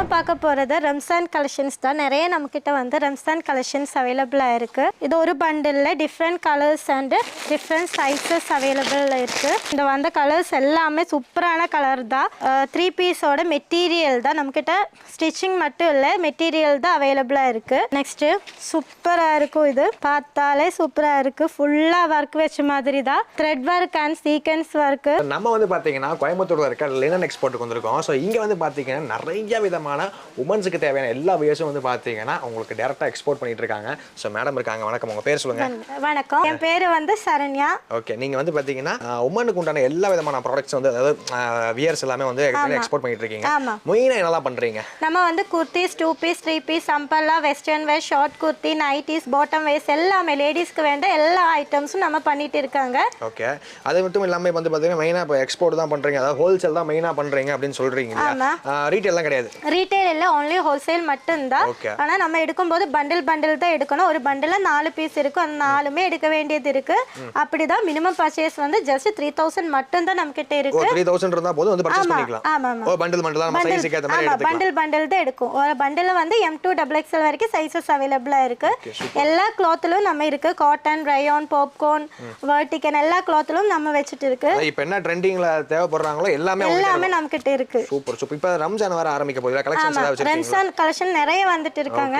நம்ம பார்க்க போகிறது ரம்சான் கலெக்ஷன்ஸ் தான். நிறைய நம்மக்கிட்ட வந்து ரம்சான் கலெக்ஷன்ஸ் அவைலபிளாக இருக்குது இது ஒரு பண்டிலில் different colours and different sizes available இருக்குது இந்த வந்த கலர்ஸ் எல்லாமே சூப்பரான கலர் தான். த்ரீ பீஸோட மெட்டீரியல் தான் நம்மக்கிட்ட ஸ்டிச்சிங் மட்டும் இல்லை மெட்டீரியல் தான் அவைலபிளாக இருக்குது நெக்ஸ்ட்டு சூப்பராக இருக்கும் இது. பார்த்தாலே சூப்பராக இருக்குது ஃபுல்லாக ஒர்க் வச்ச மாதிரி தான். Thread work and sequins work நம்ம வந்து பார்த்தீங்கன்னா கோயம்புத்தூர் இருக்க லினன் எக்ஸ்போர்ட்டுக்கு வந்திருக்கோம். ஸோ இங்கே வந்து பார்த்தீங்கன்னா நிறைய விதமான உமன்ஸுக்கு தேவையான எல்லா வியர்ஸும் வந்து பார்த்தீங்கன்னா உங்களுக்கு டேரெக்டாக எக்ஸ்போர்ட் பண்ணிட்டு இருக்காங்க. ஸோ மேடம் இருக்காங்க. வணக்கம். உங்கள் பேர் சொல்லுங்க. வணக்கம். என் பேர் வந்து சரண்யா. ஓகே நீங்கள் வந்து பார்த்தீங்கன்னா உமனுக்கு உண்டான எல்லா விதமான ப்ராடக்ட்ஸ் வந்து அதாவது வியர்ஸ் எல்லாமே வந்து எக்ஸ்போர்ட் பண்ணிட்டு இருக்கீங்க. மெயினாக என்னெல்லாம் பண்ணுறீங்க நம்ம வந்து kurtis two piece three piece சம்பல்லா western wear short kurti nighties bottom wears எல்லாமே லேடிஸ்க்கு வேண்ட எல்லா ஐட்டம்ஸும் நம்ம பண்ணிட்டு இருக்காங்க. ஓகே அது மட்டும் இல்லாமல் வந்து பார்த்தீங்கன்னா மெயினாக இப்போ எக்ஸ்போர்ட் தான் பண்ணுறீங்க அதாவது ஹோல்சேல் தான் மெயினாக பண்ணுறீங்க அப்படின்னு சொல்கிறீங்க இல்லையா? ரீட்டெயிலாம் கிடையாது. ரீட்டைல் இல்லை ஒன்லி ஹோல்சேல் மட்டும்தான் Okay. ஆனா நம்ம எடுக்கும்போது பண்டில் பண்டில் தான் எடுக்கணும். ஒரு பண்டில் நாலு பீஸ் இருக்கும் அந்த நாலுமே எடுக்க வேண்டியது இருக்கு. அப்படிதான் மினிமம் பர்ச்சேஸ் வந்து ஜஸ்ட் த்ரீ தௌசண்ட் மட்டும்தான் நம்ம கிட்ட இருக்கு. த்ரீ தௌசண்ட் இருந்தால் போதும் வந்து பர்ச்சேஸ் பண்ணிக்கலாம். ஆமா ஆமா. ஓ பண்டில் பண்டில் நம்ம சைஸுக்கு ஏற்ற மாதிரி ஆமா எடுத்துக்கலாம். பண்டில் பண்டில் தான் எடுக்கும். ஒரு பண்டில் வந்து எம் டூ டபுள் எக்ஸ்எல் வரைக்கும் சைஸஸ் அவைலபிளா இருக்கு. எல்லா கிளாத்லும் நம்ம இருக்கு. காட்டன் ரயான் பாப்கார்ன் வர்டிகன் எல்லா கிளாத்லும் நம்ம வச்சுட்டு இருக்கு. இப்போ என்ன ட்ரெண்டிங்கில் தேவைப்படுறாங்களோ எல்லாமே எல்லாமே நம்ம கிட்ட இருக்கு. சூப்பர் சூப்பர் இப்போ ரம்ஜான் வர ஆரம்பிக்க போகுது. கலெக்ஷன்ஸ் ஏதாவது வச்சிருக்கீங்க ரென்சான் கலெக்ஷன் நிறைய வந்துட்டு இருக்காங்க.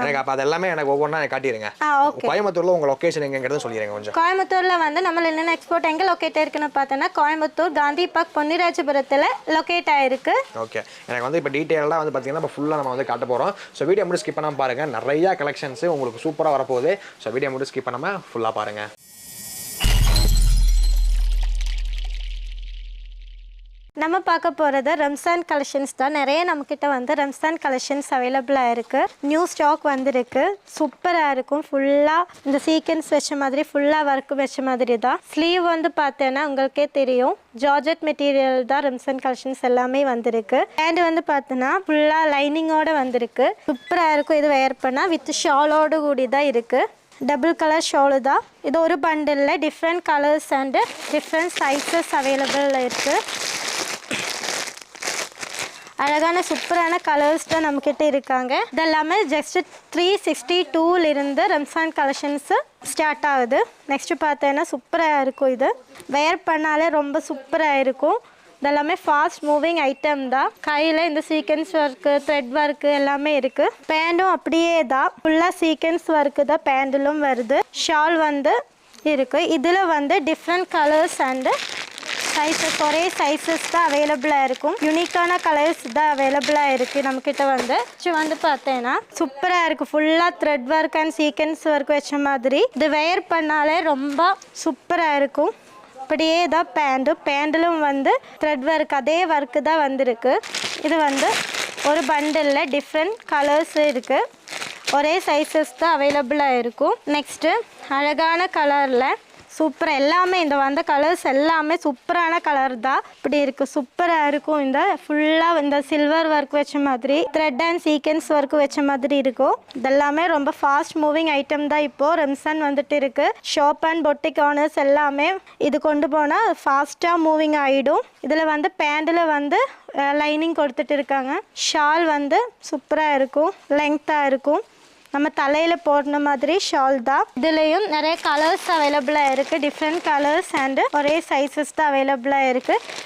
எனக்கு அப்போ அது எல்லாமே எனக்கு ஒவ்வொன்றா காட்டிடுங்க கோயம்புத்தூர்ல உங்க லொகேஷன் எங்கிறது சொல்லிடுங்க கொஞ்சம். கோயம்புத்தூர்ல வந்து நம்ம லினன் எக்ஸ்போர்ட் எங்க லொக்கேட் இருக்குன்னு பார்த்தோன்னா கோயம்புத்தூர் காந்தி பார்க் பொன்னிராஜபுரத்துல லொக்கேட் ஆயிருக்கு. ஓகே எனக்கு வந்து இப்போ டீட்டெயிலாக வந்து பார்த்தீங்கன்னா இப்போ ஃபுல்லாக நம்ம வந்து காட்ட போகிறோம் ஸோ வீடியோ மட்டும் ஸ்கிப் பண்ணாம பாருங்க. நிறைய கலெக்ஷன்ஸ் உங்களுக்கு சூப்பராக வரப்போகுது. ஸோ வீடியோ மட்டும் ஸ்கிப் பண்ணாம ஃபுல்லாக பாருங்க. நம்ம பார்க்க போகிறது ரம்சான் கலெக்ஷன்ஸ் தான். நிறைய நம்மக்கிட்ட வந்து ரம்சான் கலெக்ஷன்ஸ் அவைலபிளாக இருக்குது நியூ ஸ்டாக் வந்திருக்கு. சூப்பராக இருக்கும். ஃபுல்லாக இந்த சீக்வன்ஸ் வச்ச மாதிரி ஃபுல்லாக ஒர்க் வச்ச மாதிரி தான். ஸ்லீவ் வந்து பார்த்தேன்னா உங்களுக்கே தெரியும். ஜார்ஜெட் மெட்டீரியல் தான் ரம்சான் கலெக்ஷன்ஸ் எல்லாமே வந்திருக்கு. ஹேண்ட் வந்து பார்த்தோன்னா ஃபுல்லாக லைனிங்கோட வந்திருக்கு. சூப்பராக இருக்கும். இது வேர் பண்ணால் வித் ஷாலோடு கூடி தான் இருக்குது டபுள் கலர் ஷாலு தான். இது ஒரு பண்டிலில் different colours and different sizes available இருக்குது அழகான சூப்பரான கலர்ஸ் தான் நம்மக்கிட்ட இருக்காங்க. இதெல்லாமே ஜஸ்ட் த்ரீ சிக்ஸ்டி டூலேருந்து ரம்சான் கலெக்ஷன்ஸு ஸ்டார்ட் ஆகுது. நெக்ஸ்ட்டு பார்த்தேன்னா சூப்பராக இருக்கும் இது. வேர் பண்ணாலே ரொம்ப சூப்பராக இருக்கும். இதெல்லாமே ஃபாஸ்ட் மூவிங் ஐட்டம் தான். கையில் இந்த சீக்வன்ஸ் ஒர்க்கு த்ரெட் ஒர்க்கு எல்லாமே இருக்குது பேண்டும் அப்படியே தான். ஃபுல்லாக சீக்வன்ஸ் ஒர்க்கு தான் பேண்டிலும் வருது. ஷால் வந்து இருக்குது இதில் வந்து டிஃப்ரெண்ட் கலர்ஸ் அண்டு சைஸஸ் ஒரே சைஸஸ் தான் அவைலபிளாக இருக்கும். யூனிக்கான கலர்ஸ் தான் அவைலபிளாக இருக்குது நம்மக்கிட்ட வந்து. ஸோ வந்து பார்த்தேன்னா சூப்பராக இருக்குது ஃபுல்லாக thread work and sequins work வச்ச மாதிரி. இது வேர் பண்ணாலே ரொம்ப சூப்பராக இருக்கும். அப்படியே தான் பேண்ட்டு பேண்டிலும் வந்து த்ரெட் ஒர்க் அதே ஒர்க்கு தான் வந்திருக்கு. இது வந்து ஒரு பண்டிலில் டிஃப்ரெண்ட் கலர்ஸ் இருக்குது ஒரே சைஸஸ் தான் அவைலபிளாக இருக்கும். நெக்ஸ்ட்டு அழகான கலரில் சூப்பராக எல்லாமே இந்த வந்த கலர்ஸ் எல்லாமே சூப்பரான கலர் தான் இப்படி இருக்குது சூப்பராக இருக்கும். இந்த ஃபுல்லாக இந்த சில்வர் ஒர்க் வச்ச மாதிரி த்ரெட் அண்ட் சீக்வன்ஸ் ஒர்க் வச்ச மாதிரி இருக்கும். இதெல்லாமே ரொம்ப ஃபாஸ்ட் மூவிங் ஐட்டம் தான் இப்போது ரம்சான் வந்துட்டு இருக்குது ஷாப் அண்ட் பொட்டிக் ஆனர்ஸ் எல்லாமே இது கொண்டு போனால் ஃபாஸ்ட்டாக மூவிங் ஆகிடும் இதில் வந்து பேண்டில் வந்து லைனிங் கொடுத்துட்டு இருக்காங்க. ஷால் வந்து சூப்பராக இருக்கும். லெங்க்த்தாக இருக்கும். நம்ம தலையில் போடுற மாதிரி ஷால் தான். இதுலேயும் நிறைய கலர்ஸ் அவைலபிளாக இருக்குது டிஃப்ரெண்ட் கலர்ஸ் அண்டு ஒரே சைஸஸ் தான் அவைலபிளாக இருக்குது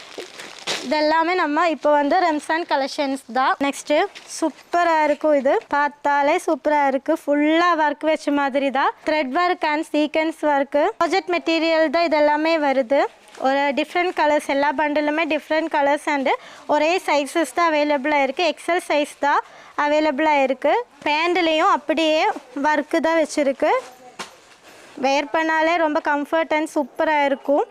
இதெல்லாமே நம்ம இப்போ வந்து ரம்சான் கலெக்ஷன்ஸ் தான். நெக்ஸ்ட்டு சூப்பராக இருக்கும் இது. பார்த்தாலே சூப்பராக இருக்குது ஃபுல்லாக ஒர்க் வச்ச மாதிரி தான். Thread work and sequins work project material தான் இதெல்லாமே வருது. ஒரு டிஃப்ரெண்ட் கலர்ஸ் எல்லா பண்டிலுமே டிஃப்ரெண்ட் கலர்ஸ் அண்டு ஒரே சைஸஸ் தான் அவைலபிளாக இருக்குது எக்ஸல் சைஸ் தான் அவைலபிளாக இருக்குது பேண்ட்லேயும் அப்படியே ஒர்க்கு தான் வச்சுருக்கு. வேர் பண்ணாலே ரொம்ப கம்ஃபர்ட் அண்ட் சூப்பராக இருக்கும்.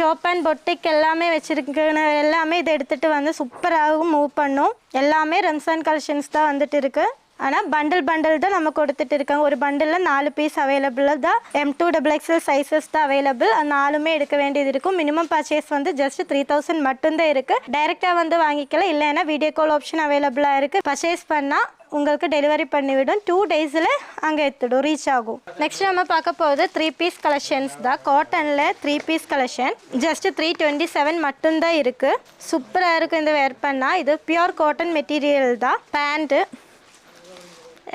டோப் அண்ட் பொட்டிக் எல்லாமே வச்சுருக்குன்னு எல்லாமே இதை எடுத்துகிட்டு வந்து சூப்பராகவும் மூவ் பண்ணும். எல்லாமே ரம்சான் கலெக்ஷன்ஸ் தான் வந்துட்டு இருக்குது ஆனால் பண்டில் பண்டில் தான் நம்ம கொடுத்துட்டு இருக்காங்க. ஒரு பண்டிலில் நாலு பீஸ் அவைலபிள் தான் M to double XL sizes தான் அவைலபிள் அது நாலுமே எடுக்க வேண்டியது இருக்கும். மினிமம் பர்ச்சேஸ் வந்து ஜஸ்ட் த்ரீ தௌசண்ட் மட்டும்தான் இருக்குது டைரெக்டாக வந்து வாங்கிக்கலாம் இல்லைன்னா வீடியோ கால் ஆப்ஷன் அவைலபிளாக இருக்குது பர்ச்சேஸ் பண்ணால் உங்களுக்கு டெலிவரி பண்ணிவிடும். டூ டேஸில் அங்கே எடுத்துடும் ரீச் ஆகும். நெக்ஸ்ட் நம்ம பார்க்க போகிறது த்ரீ பீஸ் கலெக்ஷன்ஸ் தான். காட்டனில் three piece collection just three twenty seven மட்டும்தான் இருக்குது சூப்பராக இருக்கும் இந்த வேர் பண்ணால் இது பியூர் காட்டன் மெட்டீரியல் தான். பேண்ட்டு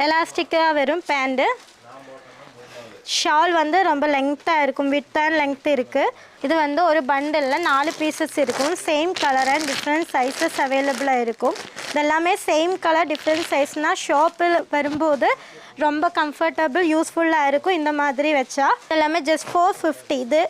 எலாஸ்டிக்காக வரும் பேண்ட்டு ஷால் வந்து ரொம்ப லெங்க்த்தாக இருக்கும். வித் அண்ட் லெங்க்த் இருக்குது இது வந்து ஒரு பண்டலில் நாலு பீசஸ் இருக்கும். Same colour and different sizes அவைலபிளாக இருக்கும். இதெல்லாமே சேம் கலர் டிஃப்ரெண்ட் சைஸ்னால் ஷாப்பில் வரும்போது ரொம்ப கம்ஃபர்டபுள் யூஸ்ஃபுல்லாக இருக்கும். இந்த மாதிரி வச்சா. எல்லாமே ஜஸ்ட் ஃபோர் ஃபிஃப்டி இது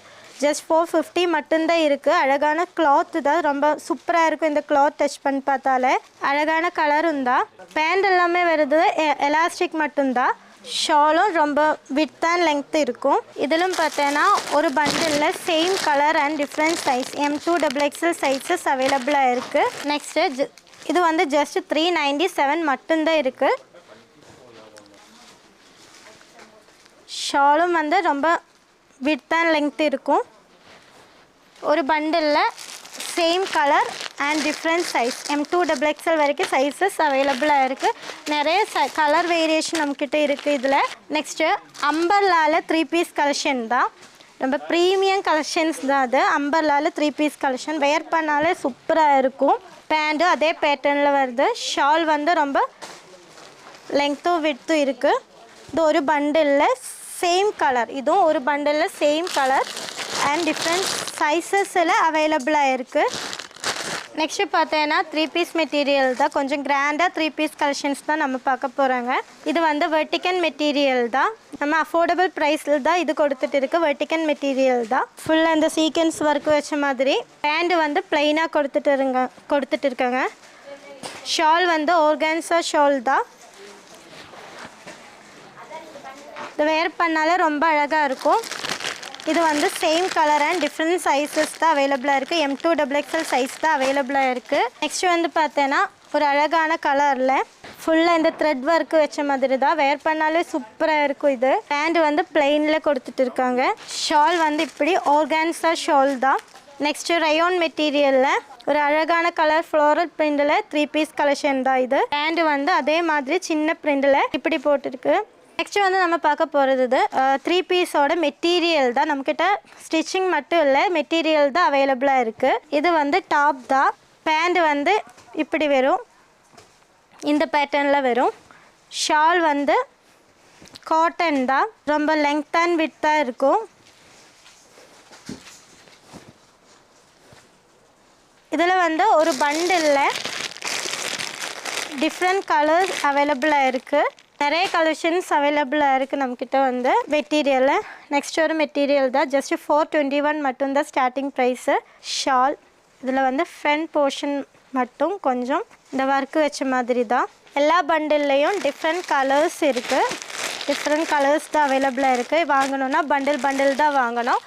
ஜஸ்ட் ஃபோர் ஃபிஃப்டி மட்டும்தான் இருக்குது அழகான கிளாத்து தான். ரொம்ப சூப்பராக இருக்கும் இந்த கிளாத் டச் பண்ணி பார்த்தாலே. அழகான கலரும் தான் பேண்ட் எல்லாமே வருது. எலாஸ்டிக் மட்டும்தான். ஷாலும் ரொம்ப வித் அண்ட் லெங்த் இருக்கும். இதிலும் பார்த்தேன்னா ஒரு பண்டிலில் same colour and different size M to double XL sizes அவைலபிளாக இருக்குது நெக்ஸ்ட்டு இது வந்து ஜஸ்ட் த்ரீ நைன்டி செவன் மட்டும்தான் இருக்குது ஷாலும் வந்து ரொம்ப வித் அண்ட் லெங்த் இருக்கும். ஒரு பண்டிலில் same colour and different size M to double XL வரைக்கும் சைஸஸ் அவைலபிளாக இருக்குது நிறைய ச கலர் வேரியேஷன் நம்மக்கிட்ட இருக்குது இதில். நெக்ஸ்ட்டு அம்பர்லால த்ரீ பீஸ் கலெக்ஷன் தான். ரொம்ப ப்ரீமியம் கலெக்ஷன்ஸ் தான் அது. அம்பர்லால த்ரீ பீஸ் கலெக்ஷன் வேர் பண்ணாலே சூப்பராக இருக்கும். பேண்ட்டு அதே பேட்டர்னில் வருது. ஷால் வந்து ரொம்ப லெங்க்த்தும் விட்த்தும் இருக்குது இது ஒரு பண்டிலில் சேம் கலர் இதுவும் ஒரு பண்டிலில் சேம் கலர் அண்ட் டிஃப்ரெண்ட் சைஸஸில் அவைலபிளாக இருக்குது நெக்ஸ்ட்டு பார்த்தீங்கன்னா த்ரீ பீஸ் மெட்டீரியல் தான். கொஞ்சம் கிராண்டாக த்ரீ பீஸ் கலெக்ஷன்ஸ் தான் நம்ம பார்க்க போகிறாங்க இது வந்து வெர்டிகன் மெட்டீரியல் தான். நம்ம அஃபோர்டபுள் ப்ரைஸில் தான் இது கொடுத்துட்டு இருக்கு. வெர்டிகன் மெட்டீரியல் தான். ஃபுல்லாக இந்த சீக்வன்ஸ் ஒர்க் வச்ச மாதிரி. பேண்டு வந்து ப்ளைனாக கொடுத்துட்டு இருங்க கொடுத்துட்டு இருக்காங்க. ஷால் வந்து ஆர்கான்ஸா ஷால் தான். இது வேர் பண்ணாலே ரொம்ப அழகாக இருக்கும். இது வந்து same colour and different sizes தான் அவைலபிளாக இருக்குது M to double XL size தான் அவைலபிளாக இருக்குது நெக்ஸ்ட் வந்து பார்த்தேன்னா ஒரு அழகான கலரில் ஃபுல்லாக இந்த த்ரெட் ஒர்க் வச்ச மாதிரி தான். வேர் பண்ணாலே சூப்பராக இருக்கும் இது. பேண்ட் வந்து பிளெயினில் கொடுத்துட்டு இருக்காங்க. ஷால் வந்து இப்படி ஆர்கான்ஸா ஷால் தான். நெக்ஸ்ட்டு ரயோன் மெட்டீரியலில் ஒரு அழகான கலர் ஃப்ளோரல் பிரிண்டில் த்ரீ பீஸ் கலெக்ஷன் தான் இது. பேண்ட் வந்து அதே மாதிரி சின்ன பிரிண்டில் இப்படி போட்டிருக்கு. நெக்ஸ்ட் வந்து நம்ம பார்க்க போகிறது இது த்ரீ பீஸோட மெட்டீரியல் தான். நம்மக்கிட்ட ஸ்டிச்சிங் மட்டும் இல்லை மெட்டீரியல் தான் அவைலபிளாக இருக்குது இது வந்து டாப் தான். பேண்ட் வந்து இப்படி வரும். இந்த பேட்டர்னில் வரும். ஷால் வந்து காட்டன் தான். ரொம்ப லெங்த் அண்ட் வித்தாக இருக்கும். இதில் வந்து ஒரு பண்டிலில் டிஃப்ரெண்ட் கலர்ஸ் அவைலபிளாக இருக்குது நிறைய கலெக்ஷன்ஸ் அவைலபிளாக இருக்குது நம்மக்கிட்ட வந்து. மெட்டீரியலில் நெக்ஸ்ட் ஒரு மெட்டீரியல் தான். ஜஸ்ட் ஃபோர் டுவெண்ட்டி ஒன் மட்டும்தான் ஸ்டார்டிங் ப்ரைஸு ஷால் இதில் வந்து ஃப்ரண்ட் போர்ஷன் மட்டும் கொஞ்சம் இந்த ஒர்க்கு வச்ச மாதிரி தான். எல்லா பண்டில்லையும் டிஃப்ரெண்ட் கலர்ஸ் இருக்குது டிஃப்ரெண்ட் கலர்ஸ் தான் அவைலபிளாக இருக்குது வாங்கணுன்னா பண்டில் பண்டில் தான் வாங்கணும்.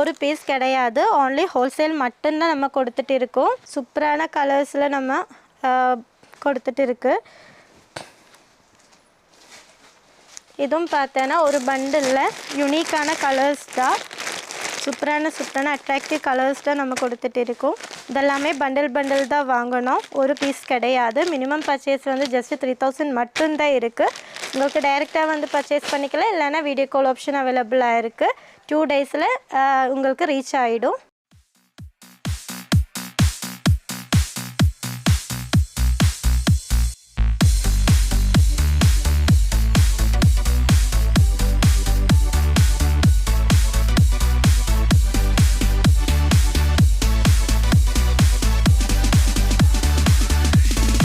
ஒரு பீஸ் கிடையாது. ஓன்லி ஹோல்சேல் மட்டும்தான் நம்ம கொடுத்துட்டு இருக்கோம். சூப்பரான கலர்ஸில் நம்ம கொடுத்துட்டு இருக்குது இதுவும் பார்த்தேன்னா ஒரு பண்டிலில் யுனிக்கான கலர்ஸ் தான் சூப்பரான சூப்பரான அட்ராக்டிவ் கலர்ஸ் தான் நம்ம கொடுத்துட்டு இருக்கோம் இதெல்லாமே பண்டில் பண்டில் தான் வாங்கணும் ஒரு பீஸ் கிடையாது மினிமம் பர்ச்சேஸ் வந்து ஜஸ்ட் த்ரீ தௌசண்ட் மட்டும்தான் இருக்குது உங்களுக்கு டைரெக்டாக வந்து பர்ச்சேஸ் பண்ணிக்கலாம் இல்லைன்னா வீடியோ கால் ஆப்ஷன் அவைலபிளாக இருக்குது டூ டேஸில் உங்களுக்கு ரீச் ஆகிடும்